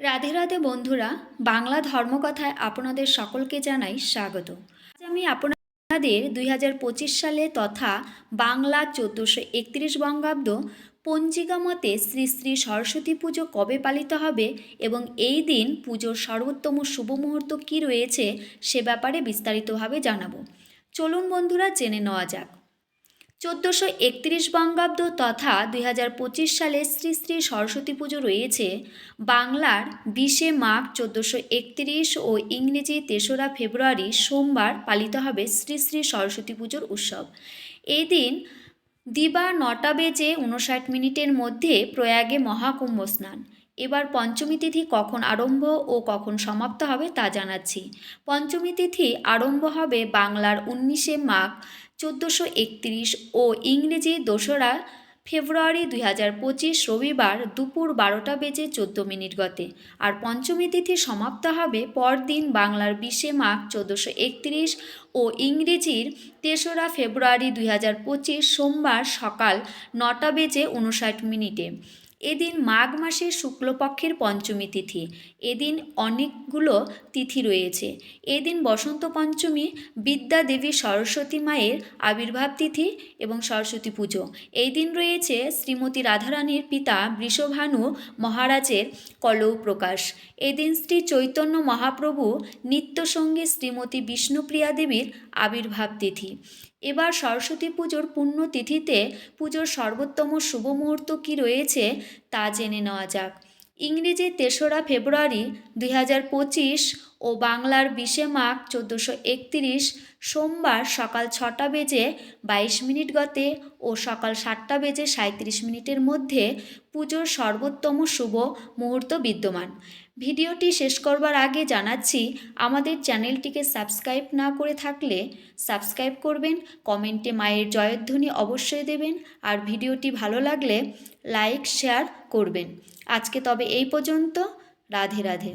রাধে রাধে বন্ধুরা, বাংলা ধর্মকথায় আপনাদের সকলকে জানাই স্বাগত। আজ আমি আপনাদের দুই হাজার পঁচিশ সালে তথা বাংলা চোদ্দোশো একত্রিশ বঙ্গাব্দ পঞ্জিকা মতে শ্রী শ্রী সরস্বতী পুজো কবে পালিত হবে এবং এই দিন পুজোর সর্বোত্তম শুভ মুহূর্ত কী রয়েছে সে ব্যাপারে বিস্তারিতভাবে জানাব। চলুন বন্ধুরা, জেনে নেওয়া যাক। চোদ্দোশো একত্রিশ বঙ্গাব্দ তথা দুই হাজার পঁচিশ সালে শ্রী শ্রী সরস্বতী পুজো রয়েছে। বাংলার বিশে মাঘ চোদ্দোশো একত্রিশ ও ইংরেজি তেসরা ফেব্রুয়ারি সোমবার পালিত হবে শ্রী শ্রী সরস্বতী পুজোর উৎসব। এই দিন দিবা নটা বেজে উনষাট মিনিটের মধ্যে প্রয়াগে মহাকুম্ভ স্নান। এবার পঞ্চমী তিথি কখন আরম্ভ ও কখন সমাপ্ত হবে তা জানাচ্ছি। পঞ্চমী তিথি আরম্ভ হবে বাংলার উনিশে মাঘ চোদ্দোশো একত্রিশ ও ইংরেজি দোসরা ফেব্রুয়ারি দুই হাজার পঁচিশ রবিবার দুপুর বারোটা বেজে চোদ্দ মিনিট গতে। আর পঞ্চমী তিথি সমাপ্ত হবে পরদিন বাংলার বিশে মাঘ চোদ্দোশো একত্রিশ ও ইংরেজির তেসরা ফেব্রুয়ারি দুই হাজার পঁচিশ সোমবার সকাল নটা বেজে উনষাট মিনিটে। এদিন মাঘ মাসের শুক্লপক্ষের পঞ্চমী তিথি। এদিন অনেকগুলো তিথি রয়েছে। এদিন বসন্ত পঞ্চমী, বিদ্যা দেবী সরস্বতী মায়ের আবির্ভাব তিথি এবং সরস্বতী পুজো। এই দিন রয়েছে শ্রীমতী রাধারানীর পিতা বৃষভানু মহারাজের কলৌ প্রকাশ। এদিন শ্রী চৈতন্য মহাপ্রভু নিত্যসঙ্গী শ্রীমতী বিষ্ণুপ্রিয়া দেবীর আবির্ভাব তিথি। এবার সরস্বতী পুজোর পুণ্যতিথিতে পুজোর সর্বোত্তম শুভ মুহূর্ত কী রয়েছে তা জেনে নেওয়া যাক। ইংরেজি তেসরা ফেব্রুয়ারি দুই হাজার পঁচিশ ও বাংলার বিশে মাঘ চোদ্দোশো একত্রিশ সোমবার সকাল ছটা বেজে বাইশ মিনিট গতে ও সকাল সাতটা বেজে সাঁত্রিশ মিনিটের মধ্যে পুজোর সর্বোত্তম শুভ মুহূর্ত বিদ্যমান। ভিডিওটি শেষ করবার আগে জানাচ্ছি, আমাদের চ্যানেলটিকে সাবস্ক্রাইব না করে থাকলে সাবস্ক্রাইব করবেন, কমেন্টে মায়ের জয়ধ্বনি অবশ্যই দেবেন, আর ভিডিওটি ভালো লাগলে লাইক, শেয়ার করবেন। আজকে তবে এই পর্যন্ত, রাধে রাধে।